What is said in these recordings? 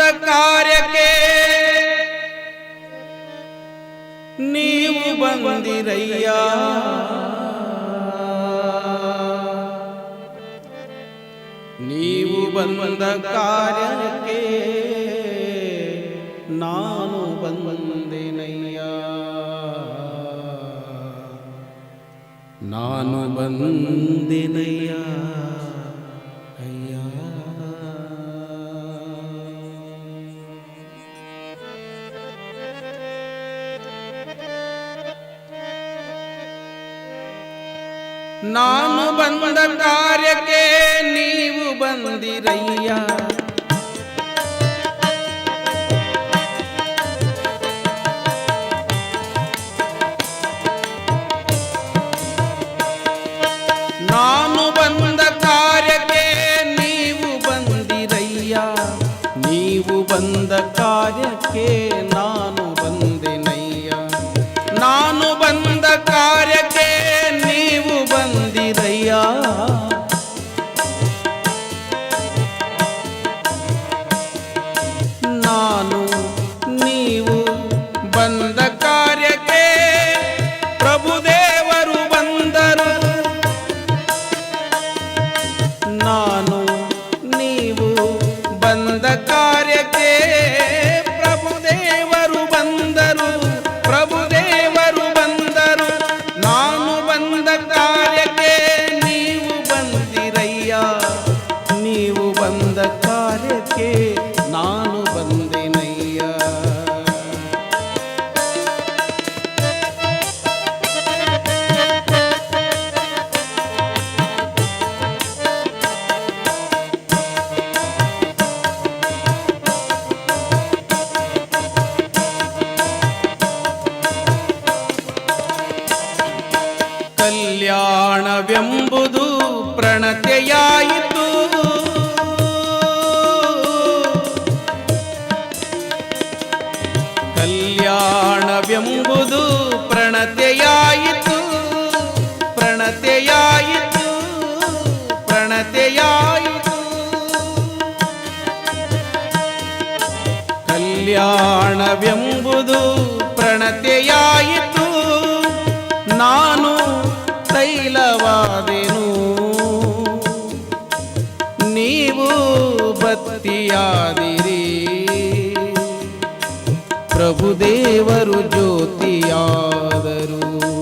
मंद कार्य के। नीव बंदी रैया नीव बंद कार्य के। नानु बंदे नैया नानु बंदे नैया ನಾನು ಬಂದ ಕಾರ್ಯಕ್ಕೆ ನೀವು ಬಂದಿರಯ್ಯ. ಘನತೆಯಾಯಿತು ಕಲ್ಯಾಣವೆಂಬುದು ಪ್ರಣತೆಯಾಯಿತು. ಪ್ರಣತೆಯಾಯಿತು. ಪ್ರಣತೆಯಾಯಿತು. ಕಲ್ಯಾಣವೆಂಬುದು જ્યોતિ આવરું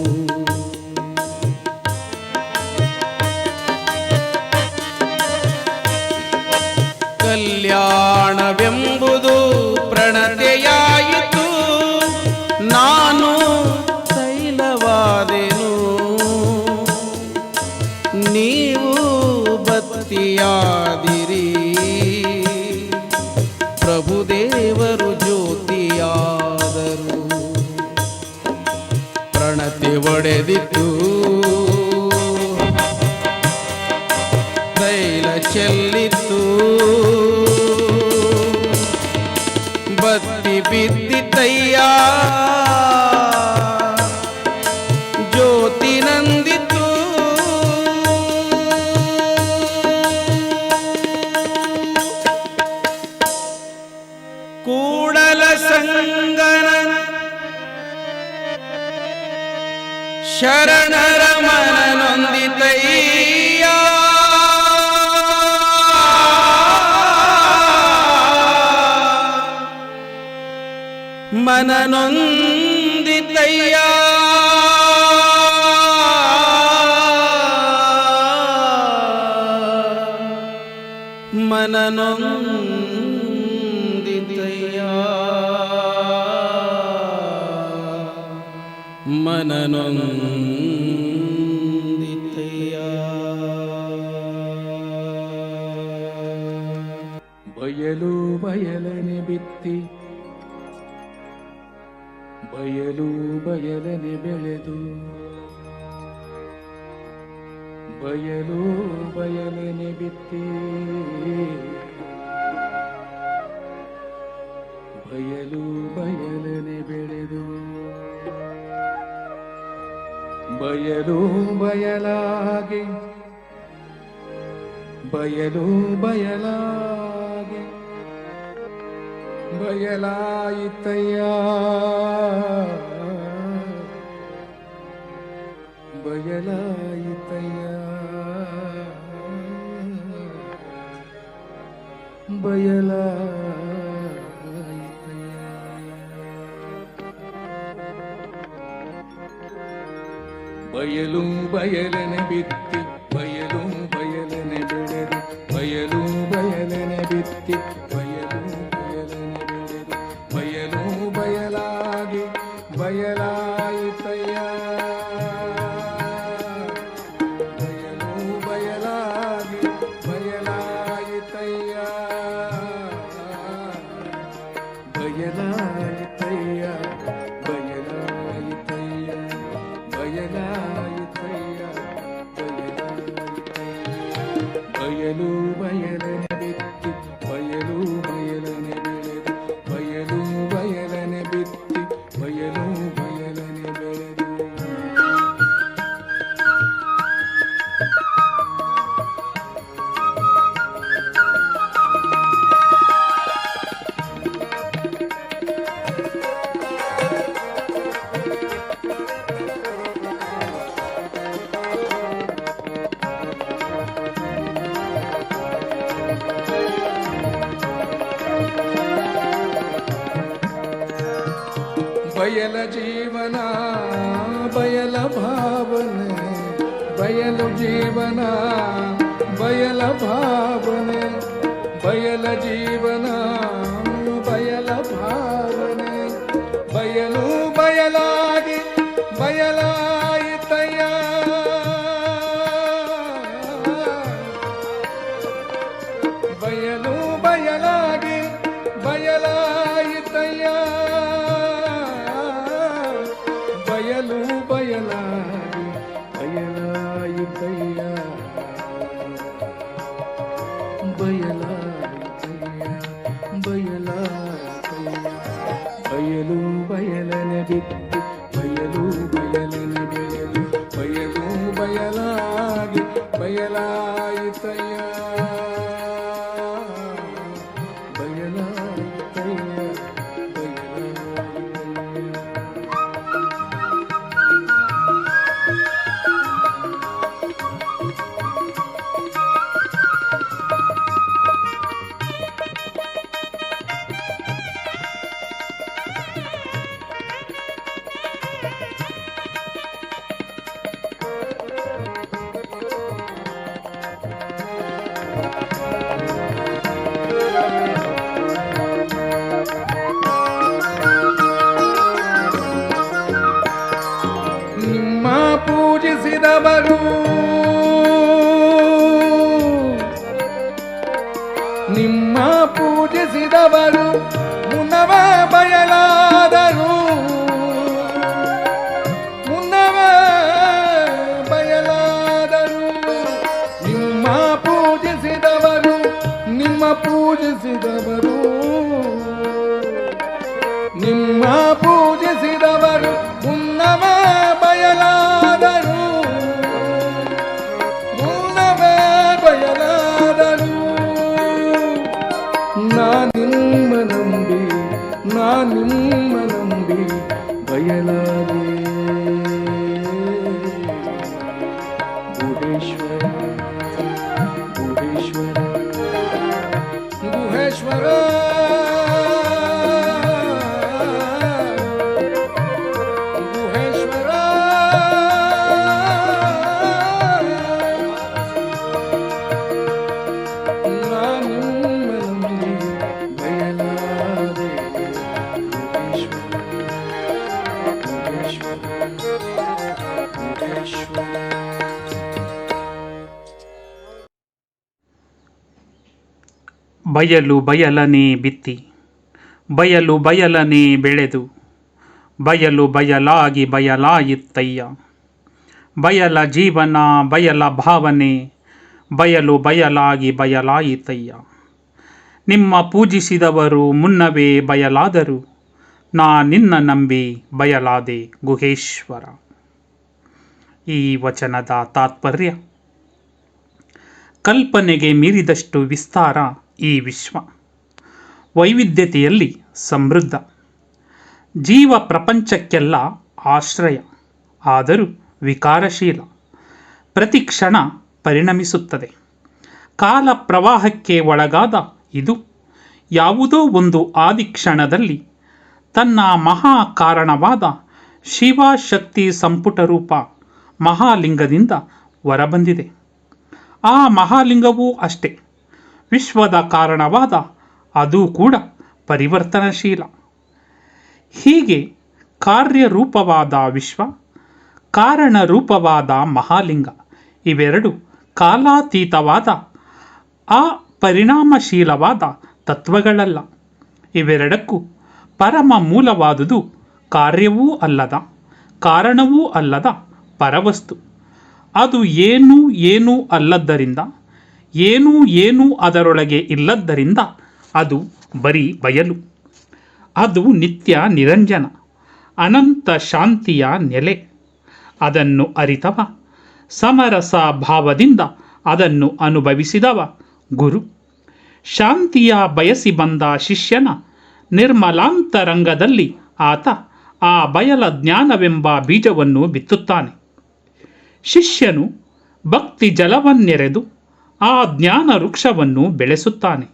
മനനൊന്തിതയാ മനനൊന്തിതയാ ബയലു ബയലനെ ഭിത്തി ಬಯಲು ಬಯಲನೆ ಬೆಳೆದು ಬಯಲು ಬಯಲನೆ ಬಿತ್ತಿ. ಬಯಲು ಬಯಲನೆ ಬೆಳೆದು. ಬಯಲು ಬಯಲಾಗಿ. ಬಯಲು ಬಯಲಾಗಿ. ಬಯಲಾಯಿತಯ್ಯ. ಬಯಲಾಯಿತಯ್ಯ. அம்பயலாய் பயலும் பயலன வித்தி பயலும் பயலன விளது பயலும் பயலன வித்தி bana ಬಯಲಾಗಿ ಬಯಲಾಗಿ ನಮಗೂ ನಿಮ್ಮ ಪೂಜಿಸಿದವರು. ಬಯಲಾದೆ ಬಯಲು ಬಯಲನೆ ಬಿತ್ತಿ, ಬಯಲು ಬಯಲನೆ ಬೆಳೆದು, ಬಯಲು ಬಯಲಾಗಿ ಬಯಲಾಯಿತ್ತಯ್ಯ. ಬಯಲ ಜೀವನ, ಬಯಲ ಭಾವನೆ, ಬಯಲು ಬಯಲಾಗಿ ಬಯಲಾಯಿತಯ್ಯ ನಿಮ್ಮ ಪೂಜಿಸಿದವರು ಮುನ್ನವೇ ಬಯಲಾದರು, ನಾ ನಿನ್ನ ನಂಬಿ ಬಯಲಾದೆ ಗುಹೇಶ್ವರ. ಈ ವಚನದ ತಾತ್ಪರ್ಯ, ಕಲ್ಪನೆಗೆ ಮೀರಿದಷ್ಟು ವಿಸ್ತಾರ. ಈ ವಿಶ್ವ. ವೈವಿಧ್ಯತೆಯಲ್ಲಿ ಸಮೃದ್ಧ. ಜೀವ ಪ್ರಪಂಚಕ್ಕೆಲ್ಲ ಆಶ್ರಯ, ಆದರೂ ವಿಕಾರಶೀಲ. ಪ್ರತಿ ಕ್ಷಣ ಪರಿಣಮಿಸುತ್ತದೆ. ಕಾಲ ಪ್ರವಾಹಕ್ಕೆ ಒಳಗಾದ ಇದು ಯಾವುದೋ ಒಂದು ಆದಿಕ್ಷಣದಲ್ಲಿ ತನ್ನ ಮಹಾ ಕಾರಣವಾದ ಶಿವಶಕ್ತಿ ಸಂಪುಟ ರೂಪ ಮಹಾಲಿಂಗದಿಂದ ಹೊರಬಂದಿದೆ. ಆ ಮಹಾಲಿಂಗವೂ ಅಷ್ಟೇ. ವಿಶ್ವದ ಕಾರಣವಾದ ಅದು ಕೂಡ ಪರಿವರ್ತನಶೀಲ. ಹೀಗೆ ಕಾರ್ಯರೂಪವಾದ ವಿಶ್ವ, ಕಾರಣರೂಪವಾದ ಮಹಾಲಿಂಗ ಇವೆರಡು ಕಾಲಾತೀತವಾದ ಆ ಪರಿಣಾಮಶೀಲವಾದ ತತ್ವಗಳಲ್ಲ. ಇವೆರಡಕ್ಕೂ ಪರಮ ಮೂಲವಾದುದು ಕಾರ್ಯವೂ ಅಲ್ಲದ, ಕಾರಣವೂ ಅಲ್ಲದ ಪರವಸ್ತು. ಅದು ಏನೂ ಏನೂ ಅಲ್ಲದ್ದರಿಂದ ಏನೂ ಏನೂ ಅದರೊಳಗೆ ಇಲ್ಲದ್ದರಿಂದ ಅದು ಬರೀ ಬಯಲು. ಅದು ನಿತ್ಯ ನಿರಂಜನ, ಅನಂತ ಶಾಂತಿಯ ನೆಲೆ. ಅದನ್ನು ಅರಿತವ, ಸಮರಸ ಭಾವದಿಂದ ಅದನ್ನು ಅನುಭವಿಸಿದವ ಗುರು. ಶಾಂತಿಯ ಬಯಸಿ ಬಂದ ಶಿಷ್ಯನ ನಿರ್ಮಲಾಂತರಂಗದಲ್ಲಿ ಆತ ಆ ಬಯಲ ಜ್ಞಾನವೆಂಬ ಬೀಜವನ್ನು ಬಿತ್ತುತ್ತಾನೆ. ಶಿಷ್ಯನು ಭಕ್ತಿ ಜಲವನ್ನೆರೆದು ಆ ಜ್ಞಾನ ವೃಕ್ಷವನ್ನು ಬೆಳೆಸುತ್ತಾನೆ.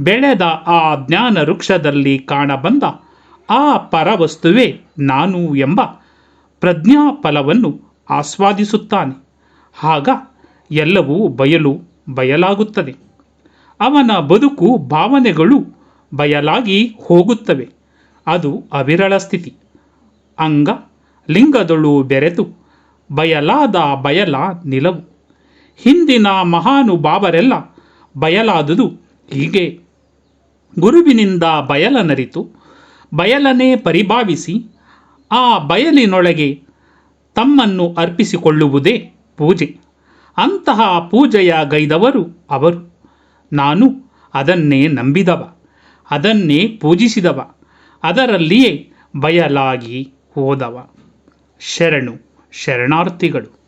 ಬೆಳೆದ ಆ ಜ್ಞಾನ ವೃಕ್ಷದಲ್ಲಿ ಕಾಣಬಂದ ಆ ಪರವಸ್ತುವೇ ನಾನು ಎಂಬ ಪ್ರಜ್ಞಾಫಲವನ್ನು ಆಸ್ವಾದಿಸುತ್ತಾನೆ. ಆಗ ಎಲ್ಲವೂ ಬಯಲು ಬಯಲಾಗುತ್ತದೆ. ಅವನ ಬದುಕು ಭಾವನೆಗಳು ಬಯಲಾಗಿ ಹೋಗುತ್ತವೆ. ಅದು ಅವಿರಳ ಸ್ಥಿತಿ. ಅಂಗ ಲಿಂಗದೊಳು ಬೆರೆತು ಬಯಲಾದ ಬಯಲ ನಿಲವು. ಹಿಂದಿನ ಮಹಾನುಭಾವರೆಲ್ಲ ಬಯಲಾದುದು ಹೀಗೆ. ಗುರುವಿನಿಂದ ಬಯಲನರಿತು ಬಯಲನೇ ಪರಿಭಾವಿಸಿ, ಆ ಬಯಲಿನೊಳಗೆ ತಮ್ಮನ್ನು ಅರ್ಪಿಸಿಕೊಳ್ಳುವುದೇ ಪೂಜೆ. ಅಂತಹ ಪೂಜೆಯ ಗೈದವರು ಅವರು. ನಾನು ಅದನ್ನೇ ನಂಬಿದವ, ಅದನ್ನೇ ಪೂಜಿಸಿದವ, ಅದರಲ್ಲಿಯೇ ಬಯಲಾಗಿ ಹೋದವ. ಶರಣು, ಶರಣಾರ್ಥಿಗಳು.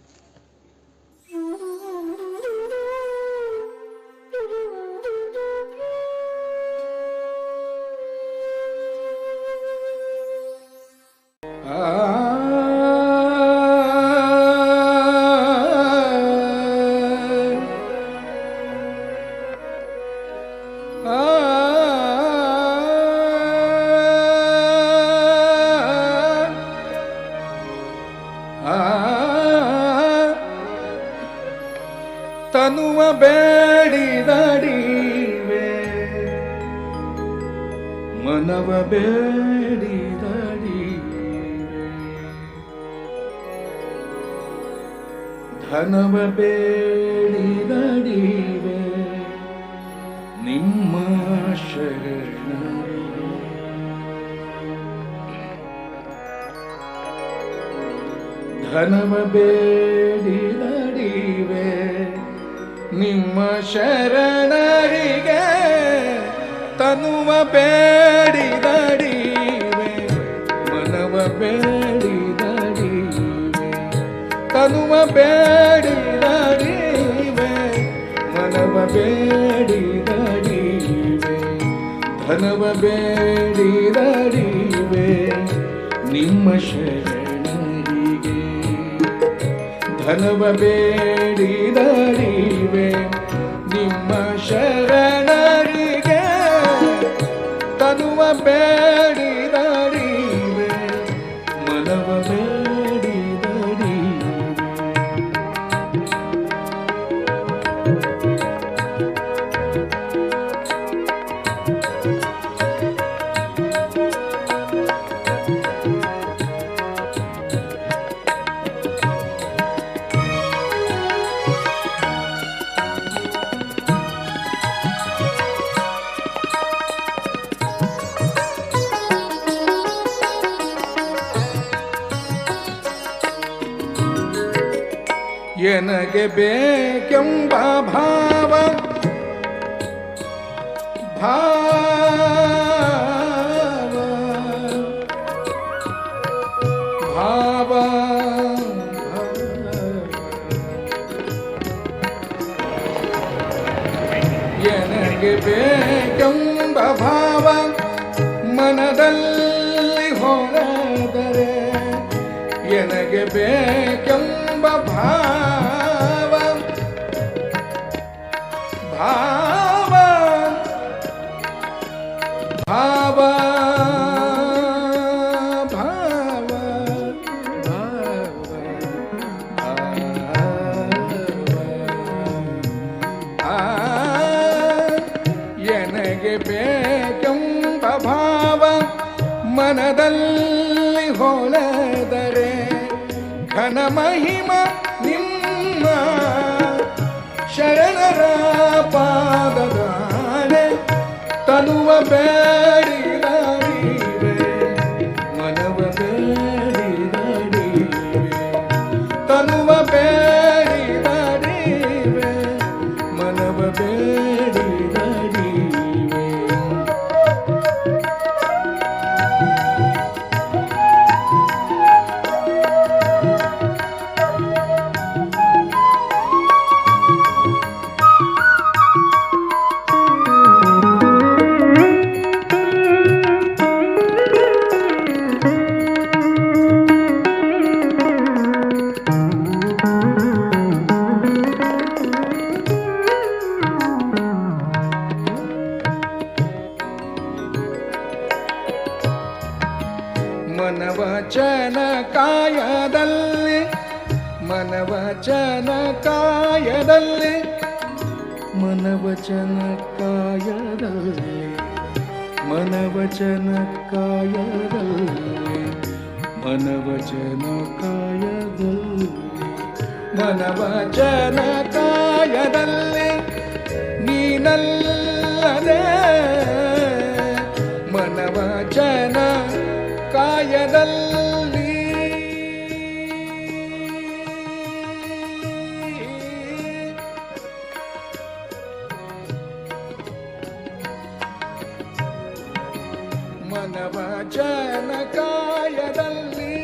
ಧನವ ಬೇಡಿದಡಿವೆ ನಿಮ್ಮ ಶರಣರಿಗೆ ತನುವ ಬೇಡಿದಡಿವೆ ಮನವ ಬೇಡಿದಡಿವೆ ತನುವ ಬೇಡಿದಡಿವೆ ಮನವ ಬೇಡಿದಡಿವೆ ಧನವ ಬೇಡಿರಡಿವೆ ನಿಮ್ಮ ಶರಣರಿಗೆ ಧನವ ಬೇಡಿದರಿವೆ ಎನಗೆ ಬೇಕೆಂಬ ಭಾವ. ಭಾವ. ಭಾವ. ಎನಗೆ ಬೇಕೆಂಬ ಭಾವ. ಮನದಲ್ಲಿ ಹೊರದರೆ ಎನಗೆ ಬೇಕೆಂಬ ಭಾವ. ತನುವ ಮನವಚನ ಕಾಯದಲ್ಲಿ ಮನವಚನ ಕಾಯದಲ್ಲಿ ಮನವಚನ ಕಾಯದಲ್ಲಿ ಮನವಚನ ಕಾಯದಲ್ಲಿ ಮನವಚನ ಕಾಯದಲ್ಲಿ ಮನವಚನ ಕಾಯದಲ್ಲಿ ನೀನಲ್ಲದೆ ಮನವಚನ ಕಾಯದಲ್ಲಿ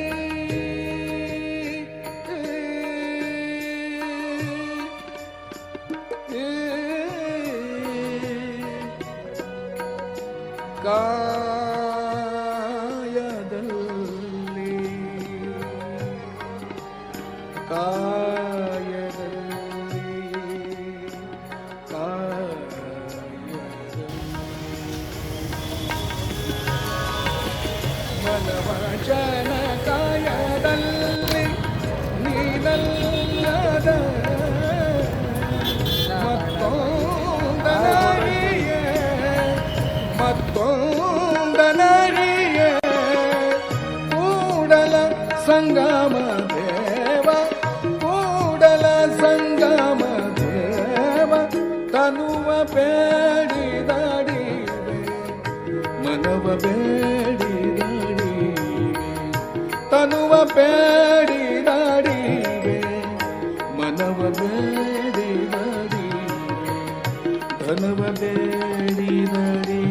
ಬೇಡಿದಡಿವೆ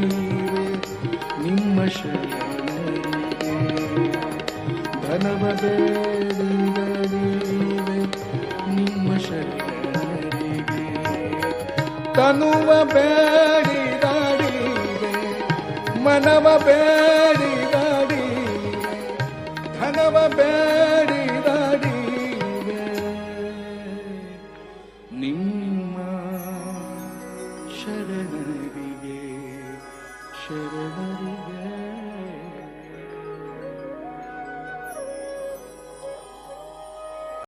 ನಿಮ್ಮ ಶರಣರಿಗೆ ಧನವ ಬೇಡಿದರೆ ನಿಮ್ಮ ಶರಣರಿಗೆ ತನುವ ಬೇಡಿದರೆ ಮನವ ಬೇಡಿದರೆ ಧನವ ಬೇಡಿದಡಿವೆ